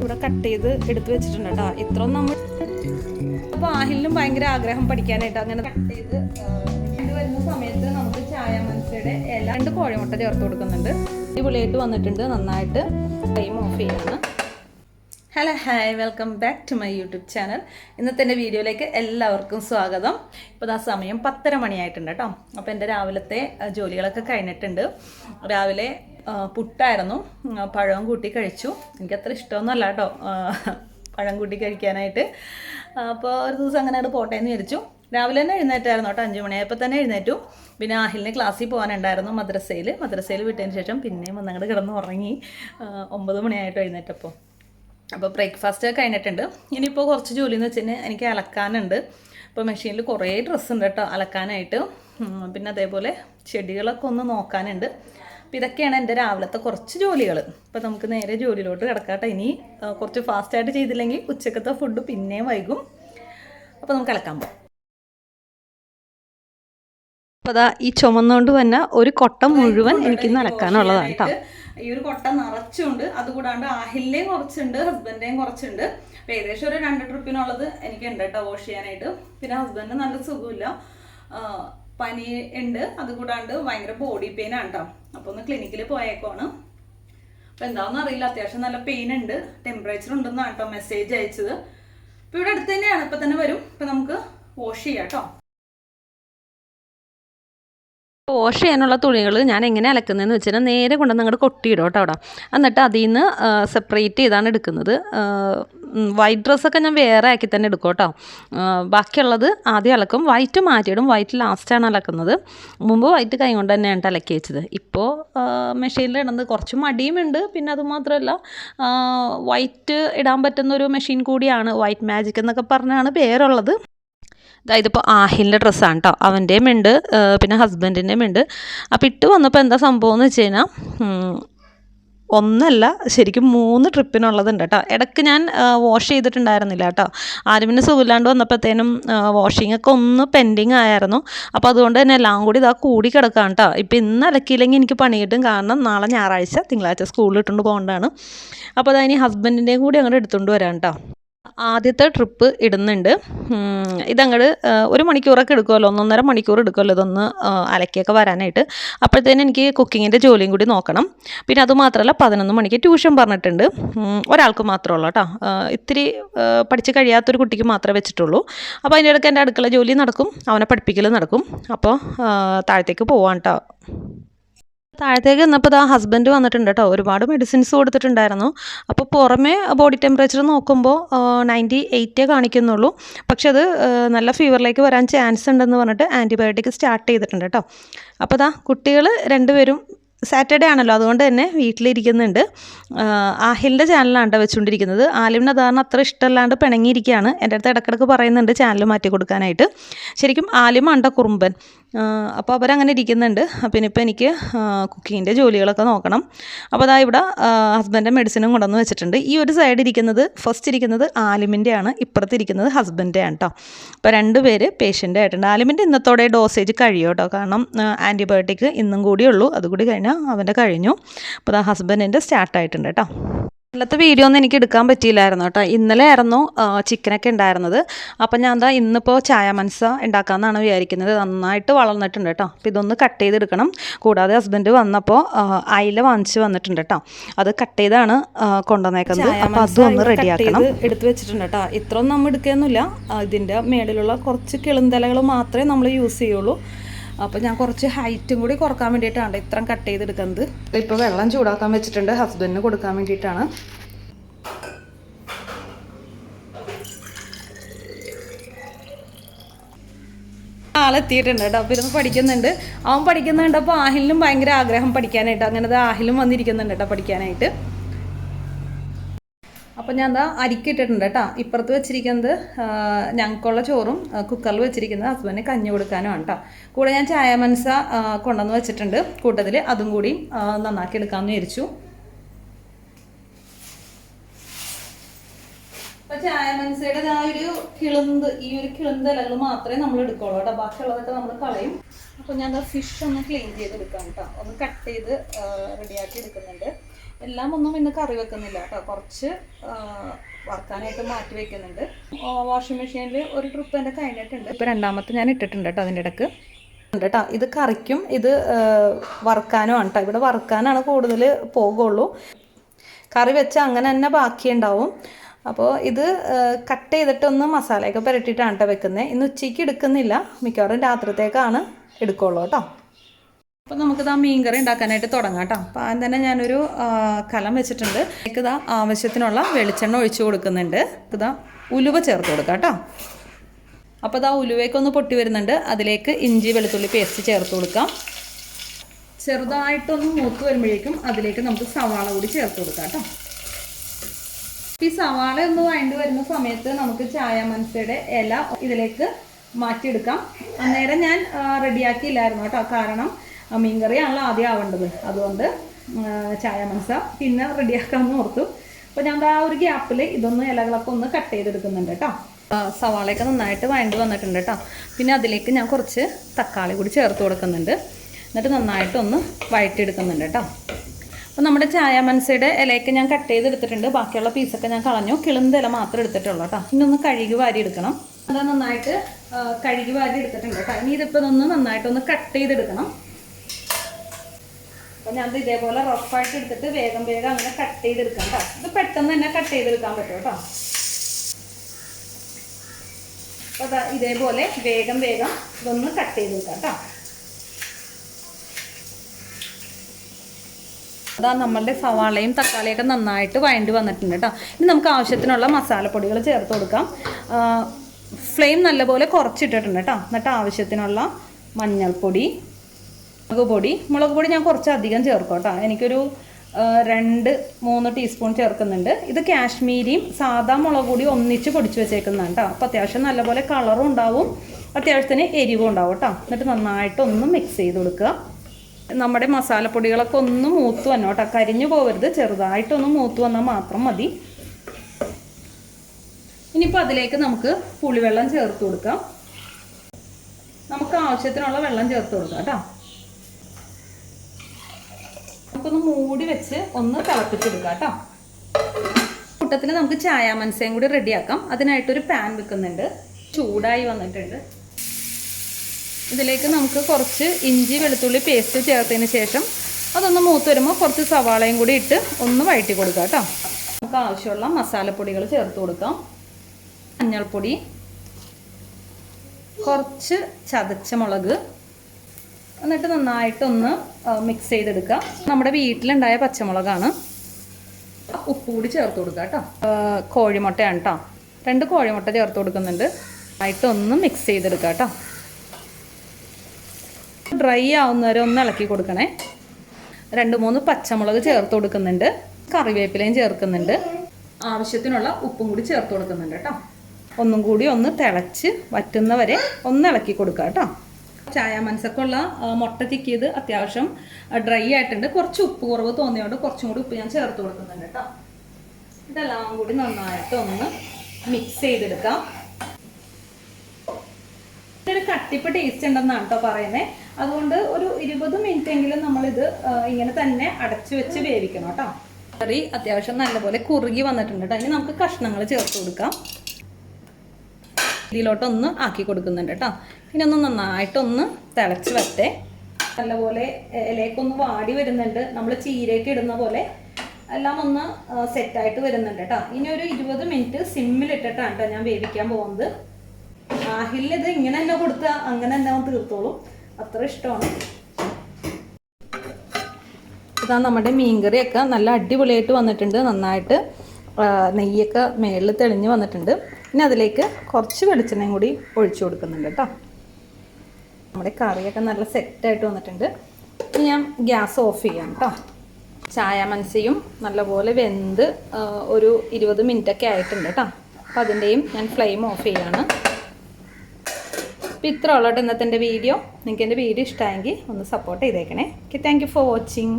ഇവിടെ കട്ട് ചെയ്ത് എടുത്തു വെച്ചിട്ടുണ്ട് കേട്ടോ. ഇത്രയും നമ്മൾ അപ്പോൾ ആഹിലിനും ഭയങ്കര ആഗ്രഹം പഠിക്കാനായിട്ട് അങ്ങനെ കട്ട് ചെയ്ത് വരുന്ന സമയത്ത് നമുക്ക് ചായ മനസ്സിയുടെ ഇല രണ്ട് കോഴിമുട്ട ചേർത്ത് കൊടുക്കുന്നുണ്ട്. അടിപൊളിയായിട്ട് വന്നിട്ടുണ്ട്. നന്നായിട്ട് ടൈം ഓഫ് ചെയ്യുന്നു hello hi welcome back to my YouTube channel ഇന്നത്തെ എന്റെ വീഡിയോയിലേക്ക് എല്ലാവർക്കും സ്വാഗതം. ഇപ്പോൾ ആ സമയം പത്തര മണിയായിട്ടുണ്ട് കേട്ടോ. അപ്പോൾ എന്റെ രാവിലത്തെ ജോലികളൊക്കെ കഴിഞ്ഞിട്ടുണ്ട്. രാവിലെ പുട്ടായിരുന്നു. പഴവും കൂട്ടി കഴിച്ചു. എനിക്ക് അത്ര ഇഷ്ടമൊന്നുമല്ല കേട്ടോ പഴം കൂട്ടി കഴിക്കാനായിട്ട്. അപ്പോൾ ഒരു ദിവസം അങ്ങനെ അത് പോട്ടെ എന്ന് വിചാരിച്ചു. രാവിലെ തന്നെ എഴുന്നേറ്റായിരുന്നു കേട്ടോ അഞ്ച് മണിയായപ്പോൾ തന്നെ എഴുന്നേറ്റു. പിന്നെ ആഹിലിന് ക്ലാസ്സിൽ പോകാനുണ്ടായിരുന്നു മദ്രസയിൽ മദ്രസയിൽ വിട്ടതിന് ശേഷം പിന്നെയും വന്നങ്ങട് കിടന്ന് ഉറങ്ങി ഒമ്പത് മണിയായിട്ട് എഴുന്നേറ്റപ്പോൾ. അപ്പോൾ ബ്രേക്ക്ഫാസ്റ്റ് കഴിഞ്ഞിട്ടുണ്ട്. ഇനിയിപ്പോൾ കുറച്ച് ജോലി എന്ന് വെച്ചാൽ എനിക്ക് അലക്കാനുണ്ട്. ഇപ്പോൾ മെഷീനിൽ കുറേ ഡ്രസ്സ് ഉണ്ട് കേട്ടോ അലക്കാനായിട്ട്. പിന്നെ അതേപോലെ ചെടികളൊക്കെ ഒന്ന് നോക്കാനുണ്ട്. അപ്പം ഇതൊക്കെയാണ് എന്റെ രാവിലത്തെ കുറച്ച് ജോലികൾ അപ്പം നമുക്ക് നേരെ ജോലിയിലോട്ട് കിടക്കാട്ടെ. ഇനി കുറച്ച് ഫാസ്റ്റായിട്ട് ചെയ്തില്ലെങ്കിൽ ഉച്ചക്കത്തെ ഫുഡ് പിന്നെയും വൈകും. അപ്പോൾ നമുക്ക് അലക്കാൻ പോകാം അപ്പോൾ അതാ ഈ ചുമന്നുകൊണ്ട് തന്നെ ഒരു കൊട്ട മുഴുവൻ എനിക്ക് നടക്കാനുള്ളതാണ് കേട്ടോ ഈ ഒരു കൊട്ട നിറച്ചുണ്ട്. അതുകൂടാണ്ട് ആഹിലിന്റെയും കുറച്ചുണ്ട് ഹസ്ബൻഡിന്റെയും കുറച്ചുണ്ട്. അപ്പൊ ഏകദേശം ഒരു രണ്ട് ട്രിപ്പിനുള്ളത് എനിക്ക് ഉണ്ട് കേട്ടോ വാഷ് ചെയ്യാനായിട്ട്. പിന്നെ ഹസ്ബൻഡിന് നല്ല സുഖമില്ല. പനി ഉണ്ട്. അതുകൂടാണ്ട് ഭയങ്കര ബോഡി പെയിൻ ആണ് കേട്ടോ അപ്പൊ ഒന്ന് ക്ലിനിക്കിൽ പോയേക്കുവാണ്. അപ്പോൾ എന്താണെന്ന് അറിയില്ല. അത്യാവശ്യം നല്ല പെയിൻ ഉണ്ട്. ടെമ്പറേച്ചർ ഉണ്ടെന്നാണ് കേട്ടോ മെസ്സേജ് അയച്ചത്. അപ്പോൾ ഇവിടെ അടുത്ത് തന്നെയാണ്. ഇപ്പൊ തന്നെ വരും. ഇപ്പൊ നമുക്ക് വാഷ് ചെയ്യാം കേട്ടോ വാഷ് ചെയ്യാനുള്ള തുണികൾ ഞാൻ എങ്ങനെ അലക്കുന്നതെന്ന് വെച്ചാൽ നേരെ കൊണ്ടുവന്ന് അങ്ങോട്ട് കൊട്ടിയിടും കേട്ടോ അവിടെ. എന്നിട്ട് അതിൽ നിന്ന് സെപ്പറേറ്റ് ചെയ്താണ് എടുക്കുന്നത്. വൈറ്റ് ഡ്രസ്സൊക്കെ ഞാൻ വേറെ ആക്കി തന്നെ എടുക്കും കേട്ടോ. ബാക്കിയുള്ളത് ആദ്യം അലക്കും. വൈറ്റ് മാറ്റിയിടും വൈറ്റ് ലാസ്റ്റാണ് അലക്കുന്നത്. മുമ്പ് വൈറ്റ് കൈ കൊണ്ട് തന്നെയാണ് അലക്കി വെച്ചത്. ഇപ്പോൾ മെഷീനിൽ ഇടുന്നത് കുറച്ച് മടിയുമുണ്ട് പിന്നെ അതുമാത്രമല്ല വൈറ്റ് ഇടാൻ പറ്റുന്ന ഒരു മെഷീൻ കൂടിയാണ് വൈറ്റ് മാജിക് എന്നൊക്കെ പറഞ്ഞാണ് പേരുള്ളത്. അതായത് ഇപ്പോൾ ആഹിലിന്റെ ഡ്രസ്സാണ് കേട്ടോ അവന്റെയും ഉണ്ട് പിന്നെ ഹസ്ബൻഡിന്റെയും ഉണ്ട് അപ്പോൾ ഇട്ട് വന്നപ്പോൾ എന്താ സംഭവം എന്ന് വെച്ച് കഴിഞ്ഞാൽ ഒന്നല്ല ശരിക്കും മൂന്ന് ട്രിപ്പിനുള്ളതുണ്ട് കേട്ടോ ഇടയ്ക്ക് ഞാൻ വാഷ് ചെയ്തിട്ടുണ്ടായിരുന്നില്ല കേട്ടോ ആരുമിന് സുഖമില്ലാണ്ട് വന്നപ്പോഴത്തേനും വാഷിംഗ് ഒക്കെ ഒന്ന് പെൻഡിങ് ആയിരുന്നു. അപ്പോൾ അതുകൊണ്ട് തന്നെ എല്ലാം കൂടി ഇതാ കൂടി കിടക്കാം കേട്ടോ ഇപ്പം ഇന്ന് അലക്കിയില്ലെങ്കിൽ എനിക്ക് പണി കിട്ടും. കാരണം നാളെ ഞായറാഴ്ച തിങ്കളാഴ്ച സ്കൂളിൽ ഇട്ടുകൊണ്ട് പോകേണ്ടതാണ്. അപ്പോൾ അതായത് ഹസ്ബൻഡിന്റെയും കൂടി അങ്ങോട്ട് എടുത്തുകൊണ്ട് വരാം കേട്ടോ ആദ്യത്തെ ട്രിപ്പ് ഇടുന്നുണ്ട്. ഇതങ്ങോട്ട് ഒരു മണിക്കൂറൊക്കെ എടുക്കുമല്ലോ ഒന്നൊന്നര മണിക്കൂർ എടുക്കുമല്ലോ ഇതൊന്ന് അലക്കിയൊക്കെ വരാനായിട്ട്. അപ്പോഴത്തേനും എനിക്ക് കുക്കിങ്ങിന്റെ ജോലിയും കൂടി നോക്കണം. പിന്നെ അതുമാത്രമല്ല പതിനൊന്ന് മണിക്ക് ട്യൂഷൻ പറഞ്ഞിട്ടുണ്ട്. ഒരാൾക്ക് മാത്രമേ കേട്ടോ. ഇത്തിരി പഠിച്ച് കഴിയാത്തൊരു കുട്ടിക്ക് മാത്രമേ വെച്ചിട്ടുള്ളൂ. അപ്പോൾ അതിന്റെ ഇടയ്ക്ക് എന്റെ അടുക്കള ജോലി നടക്കും. അവനെ പഠിപ്പിക്കൽ നടക്കും. അപ്പോൾ താഴത്തേക്ക് പോവാം കേട്ടോ. താഴത്തേക്ക് നിന്നപ്പോൾ ആ ഹസ്ബൻഡ് വന്നിട്ടുണ്ട് കേട്ടോ ഒരുപാട് മെഡിസിൻസ് കൊടുത്തിട്ടുണ്ടായിരുന്നു. അപ്പോൾ പുറമേ ബോഡി ടെമ്പറേച്ചർ നോക്കുമ്പോൾ നയന്റി എയ്റ്റേ കാണിക്കുന്നുള്ളൂ. പക്ഷെ അത് നല്ല ഫീവറിലേക്ക് വരാൻ ചാൻസ് ഉണ്ടെന്ന് പറഞ്ഞിട്ട് ആന്റിബയോട്ടിക് സ്റ്റാർട്ട് ചെയ്തിട്ടുണ്ട് കേട്ടോ അപ്പോൾ ദാ കുട്ടികൾ രണ്ടുപേരും സാറ്റർഡേ ആണല്ലോ അതുകൊണ്ട് തന്നെ വീട്ടിലിരിക്കുന്നുണ്ട്. ആഹ് ആഹിലിന്റെ ചാനലാണ് കേട്ടോ വെച്ചുകൊണ്ടിരിക്കുന്നത് ആലിമിന് അതാണ് അത്ര ഇഷ്ടമല്ലാണ്ട് പിണങ്ങിയിരിക്കുകയാണ് എന്റെ അടുത്ത് ഇടക്കിടക്ക് പറയുന്നുണ്ട് ചാനൽ മാറ്റി കൊടുക്കാനായിട്ട്. ശരിക്കും ആലിമ കുറുമ്പൻ? അപ്പോൾ അവരങ്ങനെ ഇരിക്കുന്നുണ്ട്. പിന്നെ ഇപ്പോൾ എനിക്ക് കുക്കിങ്ങിന്റെ ജോലികളൊക്കെ നോക്കണം. അപ്പോൾ അതാ ഇവിടെ ഹസ്ബൻഡിന്റെ മെഡിസിനും കൊണ്ടുവന്ന് വെച്ചിട്ടുണ്ട്. ഈ ഒരു സൈഡ് ഇരിക്കുന്നത് ഫസ്റ്റ് ഇരിക്കുന്നത് ആലിമിന്റെ ആണ്. ഇപ്പുറത്ത് ഇരിക്കുന്നത് ഹസ്ബൻഡിന്റെ ആണ് കേട്ടോ അപ്പോൾ രണ്ട് പേര് പേഷ്യന്റ് ആയിട്ടുണ്ട്. ആലിമിന്റെ ഇന്നത്തോടെ ഡോസേജ് കഴിയും കേട്ടോ കാരണം ആന്റിബയോട്ടിക് ഇന്നും കൂടിയുള്ളൂ അതുകൂടി കഴിഞ്ഞാൽ അവന്റെ കഴിഞ്ഞു. അപ്പോൾ അതാ ഹസ്ബൻഡിന്റെ സ്റ്റാർട്ടായിട്ടുണ്ട് കേട്ടോ ഇന്നലത്തെ വീഡിയോ ഒന്നും എനിക്ക് എടുക്കാൻ പറ്റിയില്ലായിരുന്നു കേട്ടോ ഇന്നലെ ആയിരുന്നു ചിക്കനൊക്കെ ഉണ്ടായിരുന്നത്. അപ്പം ഞാൻ എന്താ ഇന്നിപ്പോൾ ചായ മനസ്സ ഉണ്ടാക്കാമെന്നാണ് വിചാരിക്കുന്നത്. നന്നായിട്ട് വളർന്നിട്ടുണ്ട് കേട്ടോ അപ്പോൾ ഇതൊന്ന് കട്ട് ചെയ്തെടുക്കണം. കൂടാതെ ഹസ്ബൻഡ് വന്നപ്പോൾ ആ, അയില വാങ്ങിച്ച് വന്നിട്ടുണ്ട് കേട്ടോ അത് കട്ട് ചെയ്താണ് കൊണ്ടുവന്നേക്കുന്നത്. അപ്പോൾ അതും ഒന്ന് റെഡിയാക്കണം. എടുത്ത് വെച്ചിട്ടുണ്ട് കേട്ടോ ഇത്രയൊന്നും നമ്മൾ എടുക്കുകയൊന്നുമില്ല. ഇതിന്റെ മേളിലുള്ള കുറച്ച് കിളുന്തലകൾ മാത്രമേ നമ്മൾ യൂസ് ചെയ്യുള്ളൂ. അപ്പോൾ ഞാൻ കുറച്ച് ഹൈറ്റും കൂടി കുറയ്ക്കാൻ വേണ്ടിയിട്ടാണ് ഇത്രയും കട്ട് ചെയ്തെടുക്കുന്നത്. ഇപ്പൊ വെള്ളം ചൂടാക്കാൻ വെച്ചിട്ടുണ്ട്. ഹസ്ബൻഡിന് കൊടുക്കാൻ വേണ്ടിയിട്ടാണ്. ആളെത്തിയിട്ടുണ്ട് കേട്ടോ. അപ്പോൾ ഇരുന്ന് പഠിക്കുന്നുണ്ട്. അവൻ പഠിക്കുന്നുണ്ട് അപ്പോൾ ആഹിലിനും ഭയങ്കര ആഗ്രഹം പഠിക്കാനായിട്ട്. അങ്ങനത്തെ ആഹിലും വന്നിരിക്കുന്നുണ്ട് കേട്ടോ പഠിക്കാനായിട്ട്. അപ്പോൾ ഞാൻ എന്താ അരിക്കിട്ടിട്ടുണ്ട് കേട്ടോ. ഇപ്പുറത്ത് വെച്ചിരിക്കുന്നത് ഞങ്ങൾക്കുള്ള ചോറും കുക്കറിൽ വെച്ചിരിക്കുന്നത് ഹസ്ബൻഡിന് കഞ്ഞി കൊടുക്കാനുമാണ് കേട്ടോ കൂടെ ഞാൻ ചായ മനസ്സ കൊണ്ടുവന്ന് വെച്ചിട്ടുണ്ട്. കൂട്ടത്തിൽ അതും കൂടി നന്നാക്കി എടുക്കാമെന്ന് വിചാരിച്ചു. അപ്പൊ ചായ മനസ്സയുടെ ആ ഒരു കിളുന്ത് ഈ ഒരു കിളുന്ത് ഇലകൾ മാത്രമേ നമ്മൾ എടുക്കുള്ളൂ കേട്ടോ ബാക്കിയുള്ളതൊക്കെ നമ്മൾ കളയും. അപ്പൊ ഞാൻ ഫിഷ് ഒന്ന് ക്ലീൻ ചെയ്ത് എടുക്കാം കേട്ടോ ഒന്ന് കട്ട് ചെയ്ത് റെഡിയാക്കി എടുക്കുന്നുണ്ട്. എല്ലാം ഒന്നും ഇന്ന് കറി വെക്കുന്നില്ല കേട്ടോ. കുറച്ച് വറക്കാനായിട്ട് മാറ്റി വെക്കുന്നുണ്ട്. വാഷിംഗ് മെഷീനിൽ ഒരു ട്രിപ്പ് എന്റെ കഴിഞ്ഞിട്ടുണ്ട് ഇപ്പോൾ രണ്ടാമത്തെ ഞാൻ ഇട്ടിട്ടുണ്ട് കേട്ടോ അതിന്റെ ഇടയ്ക്ക്. ഉണ്ട് കേട്ടോ. ഇത് കറിക്കും ഇത് വറുക്കാനുമാണ് കേട്ടോ. ഇവിടെ വറുക്കാനാണ് കൂടുതൽ പോകുള്ളൂ കറി വെച്ച അങ്ങനെ തന്നെ ബാക്കിയുണ്ടാവും. അപ്പോൾ ഇത് കട്ട് ചെയ്തിട്ടൊന്ന് മസാലയൊക്കെ പുരട്ടിയിട്ടാണ് കേട്ടോ വെക്കുന്നത് ഇന്ന് ഉച്ചയ്ക്ക് എടുക്കുന്നില്ല. മിക്കവാറും രാത്രിത്തേക്കാണ് എടുക്കുള്ളൂ കേട്ടോ. അപ്പോൾ മീൻ മീൻകറി ഉണ്ടാക്കാനായിട്ട് തുടങ്ങാം കേട്ടോ. അപ്പോൾ ആദ്യം തന്നെ ഞാനൊരു ആ, കലം വെച്ചിട്ടുണ്ട്. എനിക്കിത് ആവശ്യത്തിനുള്ള വെളിച്ചെണ്ണ ഒഴിച്ചു കൊടുക്കുന്നുണ്ട്. ഇതാ ഉലുവ ചേർത്ത് കൊടുക്കാം കേട്ടോ. അപ്പോൾ ഇതാ ഉലുവയ്ക്കൊന്ന് പൊട്ടി വരുന്നുണ്ട്. അതിലേക്ക് ഇഞ്ചി വെളുത്തുള്ളി പേസ്റ്റ് ചേർത്ത് കൊടുക്കാം. ചെറുതായിട്ടൊന്ന് മൂത്ത് വരുമ്പോഴേക്കും അതിലേക്ക് നമുക്ക് സവാള കൂടി ചേർത്ത് കൊടുക്കാം കേട്ടോ. ഈ സവാള ഒന്ന് വഴണ്ട് വരുന്ന സമയത്ത് നമുക്ക് ചായ മനസ്സയുടെ ഇല ഇതിലേക്ക് മാറ്റിയെടുക്കാം. അന്നേരം ഞാൻ റെഡിയാക്കിയില്ലായിരുന്നു കേട്ടോ. കാരണം ആ, മീൻകറിയാണല്ലോ ആദ്യം ആവേണ്ടത്. അതുകൊണ്ട് ചായ മനസ്സ പിന്നെ റെഡിയാക്കാമെന്ന് ഓർത്തു. അപ്പോൾ ഞാൻ ആ ഒരു ഗ്യാപ്പിൽ ഇതൊന്ന് ഇലകളൊക്കെ ഒന്ന് കട്ട് ചെയ്തെടുക്കുന്നുണ്ട് കേട്ടോ. സവാളയൊക്കെ നന്നായിട്ട് വഴണ്ടി വന്നിട്ടുണ്ട് കേട്ടോ. പിന്നെ അതിലേക്ക് ഞാൻ കുറച്ച് തക്കാളി കൂടി ചേർത്ത് കൊടുക്കുന്നുണ്ട്. എന്നിട്ട് നന്നായിട്ടൊന്ന് വഴറ്റിയെടുക്കുന്നുണ്ട് കേട്ടോ. അപ്പോൾ നമ്മുടെ ചായ മനസ്സയുടെ ഇലയൊക്കെ ഞാൻ കട്ട് ചെയ്തെടുത്തിട്ടുണ്ട്. ബാക്കിയുള്ള പീസൊക്കെ ഞാൻ കളഞ്ഞു. കിളുന്ത ഇല മാത്രം എടുത്തിട്ടുള്ളൂ കേട്ടോ. ഇനി ഒന്ന് കഴുകി വാരി എടുക്കണം അത് നന്നായിട്ട് കഴുകി വാരി എടുത്തിട്ടുണ്ട് കേട്ടോ. ഇനി ഇതിപ്പോൾ ഒന്ന് നന്നായിട്ടൊന്ന് കട്ട് ചെയ്തെടുക്കണം. അപ്പോൾ ഞാൻ ഇതേപോലെ റഫായിട്ട് എടുത്തിട്ട് വേഗം വേഗം അങ്ങനെ കട്ട് ചെയ്തെടുക്കാം കേട്ടോ ഇത് പെട്ടെന്ന് തന്നെ കട്ട് ചെയ്തെടുക്കാൻ പറ്റും കേട്ടോ അപ്പോൾ അതാ ഇതേപോലെ വേഗം വേഗം ഇതൊന്ന് കട്ട് ചെയ്തെടുക്കാം കേട്ടോ അതാ നമ്മളുടെ സവാളയും തക്കാളിയൊക്കെ നന്നായിട്ട് വഴണ്ടി വന്നിട്ടുണ്ട് കേട്ടോ ഇനി നമുക്ക് ആവശ്യത്തിനുള്ള മസാലപ്പൊടികൾ ചേർത്ത് കൊടുക്കാം. ഫ്ലെയിം നല്ലപോലെ കുറച്ചിട്ടിട്ടുണ്ട് കേട്ടോ എന്നിട്ട് ആവശ്യത്തിനുള്ള മഞ്ഞൾപ്പൊടി മുളക് പൊടി മുളക് പൊടി ഞാൻ കുറച്ച് അധികം ചേർക്കും കേട്ടോ. എനിക്കൊരു രണ്ട് മൂന്ന് ടീസ്പൂൺ ചേർക്കുന്നുണ്ട്. ഇത് കാശ്മീരിയും സാധാ മുളക് പൊടി ഒന്നിച്ച് പൊടിച്ച് വെച്ചേക്കുന്നതാണ് കേട്ടോ. അപ്പോൾ അത്യാവശ്യം നല്ലപോലെ കളറും ഉണ്ടാവും. അത്യാവശ്യത്തിന് എരിവും ഉണ്ടാവും കേട്ടോ. എന്നിട്ട് നന്നായിട്ട് ഒന്ന് മിക്സ് ചെയ്ത് കൊടുക്കുക. നമ്മുടെ മസാലപ്പൊടികളൊക്കെ ഒന്ന് മൂത്ത് വന്നോ കേട്ടോ. കരിഞ്ഞു പോകരുത് ചെറുതായിട്ടൊന്ന് മൂത്ത് വന്നാൽ മാത്രം മതി. ഇനിയിപ്പോൾ അതിലേക്ക് നമുക്ക് പുളിവെള്ളം ചേർത്ത് കൊടുക്കാം. നമുക്ക് ആവശ്യത്തിനുള്ള വെള്ളം ചേർത്ത് കൊടുക്കാം കേട്ടോ. നമുക്കൊന്ന് മൂടി വെച്ച് ഒന്ന് തിളപ്പിച്ചെടുക്കാം കേട്ടോ. കൂട്ടത്തിൽ നമുക്ക് ചായ മനസ്സയും കൂടി റെഡിയാക്കാം. അതിനായിട്ടൊരു പാൻ വെക്കുന്നുണ്ട്. ചൂടായി വന്നിട്ടുണ്ട്. ഇതിലേക്ക് നമുക്ക് കുറച്ച് ഇഞ്ചി വെളുത്തുള്ളി പേസ്റ്റ് ചേർത്തതിന് ശേഷം അതൊന്ന് മൂത്ത് വരുമ്പോൾ കുറച്ച് സവാളയും കൂടി ഇട്ട് ഒന്ന് വഴറ്റി കൊടുക്കാം കേട്ടോ. നമുക്ക് ആവശ്യമുള്ള മസാലപ്പൊടികൾ ചേർത്ത് കൊടുക്കാം. മഞ്ഞൾപ്പൊടി കുറച്ച് ചതച്ച മുളക് എന്നിട്ട് നന്നായിട്ടൊന്ന് മിക്സ് ചെയ്തെടുക്കുക. നമ്മുടെ വീട്ടിലുണ്ടായ പച്ചമുളകാണ്. ഉപ്പ് കൂടി ചേർത്ത് കൊടുക്കുക കേട്ടോ. കോഴിമുട്ടയാണ് കേട്ടോ. രണ്ട് കോഴിമുട്ട ചേർത്ത് കൊടുക്കുന്നുണ്ട്. ആയിട്ടൊന്ന് മിക്സ് ചെയ്തെടുക്കുക കേട്ടോ. ഡ്രൈ ആവുന്നവരെ ഒന്ന് ഇളക്കി കൊടുക്കണേ. രണ്ട് മൂന്ന് പച്ചമുളക് ചേർത്ത് കൊടുക്കുന്നുണ്ട്. കറിവേപ്പിലയും ചേർക്കുന്നുണ്ട്. ആവശ്യത്തിനുള്ള ഉപ്പും കൂടി ചേർത്ത് കൊടുക്കുന്നുണ്ട് കേട്ടോ. ഒന്നും കൂടി ഒന്ന് തിളച്ച് വറ്റുന്നവരെ ഒന്ന് ഇളക്കി കൊടുക്കുക കേട്ടോ. ചായ മനസ്സൊക്കെയുള്ള മുട്ട ചിക്കിയത് അത്യാവശ്യം ഡ്രൈ ആയിട്ടുണ്ട്. കുറച്ച് ഉപ്പ് കുറവ് തോന്നിയോണ്ട് കുറച്ചും കൂടി ഉപ്പ് ഞാൻ ചേർത്ത് കൊടുക്കുന്നുണ്ട് കേട്ടോ. ഇതെല്ലാം കൂടി നന്നായിട്ട് ഒന്ന് മിക്സ് ചെയ്തെടുക്കാം. ഇതൊരു കട്ടിപ്പ് ടേസ്റ്റ് ഉണ്ടെന്നാണ് കേട്ടോ പറയുന്നത് അതുകൊണ്ട് ഒരു ഇരുപത് മിനിറ്റ് എങ്കിലും നമ്മളിത് ഇങ്ങനെ തന്നെ അടച്ചു വെച്ച് വേവിക്കണം കേട്ടോ കറി അത്യാവശ്യം നല്ലപോലെ കുറുകി വന്നിട്ടുണ്ട് കേട്ടോ ഇനി നമുക്ക് കഷ്ണങ്ങൾ ചേർത്ത് കൊടുക്കാം. ഇതിലോട്ടൊന്ന് ആക്കി കൊടുക്കുന്നുണ്ട് കേട്ടോ പിന്നെ ഒന്ന് നന്നായിട്ടൊന്ന് തിളച്ച് വരട്ടെ. നല്ലപോലെ ഇലയൊക്കൊന്ന് വാടി വരുന്നുണ്ട്. നമ്മൾ ചീരയൊക്കെ ഇടുന്ന പോലെ എല്ലാം ഒന്ന് സെറ്റായിട്ട് വരുന്നുണ്ട് കേട്ടോ ഇനി ഒരു ഇരുപത് മിനിറ്റ് സിമ്മിലിട്ടിട്ടാണ് കേട്ടോ ഞാൻ വേവിക്കാൻ പോകുന്നത്. ആഹിലിന് ഇത് ഇങ്ങനെ തന്നെ കൊടുത്താൽ അങ്ങനെ തന്നെ തീർത്തോളും. അത്ര ഇഷ്ടമാണ്. ഇതാ നമ്മുടെ മീൻകറിയൊക്കെ നല്ല അടിപൊളിയായിട്ട് വന്നിട്ടുണ്ട്. നന്നായിട്ട് നെയ്യൊക്കെ മേളിൽ തെളിഞ്ഞ് വന്നിട്ടുണ്ട്. ഇനി അതിലേക്ക് കുറച്ച് വെളിച്ചെണ്ണയും കൂടി ഒഴിച്ചു കൊടുക്കുന്നുണ്ട് കേട്ടോ. നമ്മുടെ കറിയൊക്കെ നല്ല സെറ്റായിട്ട് വന്നിട്ടുണ്ട്. ഇനി ഞാൻ ഗ്യാസ് ഓഫ് ചെയ്യാം കേട്ടോ. ചായ മനസ്സിയും നല്ലപോലെ വെന്ത് ഒരു ഇരുപത് മിനിറ്റൊക്കെ ആയിട്ടുണ്ട് കേട്ടോ. അപ്പോൾ അതിന്റെയും ഞാൻ ഫ്ലെയിം ഓഫ് ചെയ്യാണ്. അപ്പോൾ ഇത്ര ഉള്ളോട്ട് ഇന്നത്തെ വീഡിയോ നിങ്ങൾക്ക് എന്റെ വീഡിയോ ഇഷ്ടമായെങ്കിൽ ഒന്ന് സപ്പോർട്ട് ചെയ്തേക്കണേ. Okay thank for watching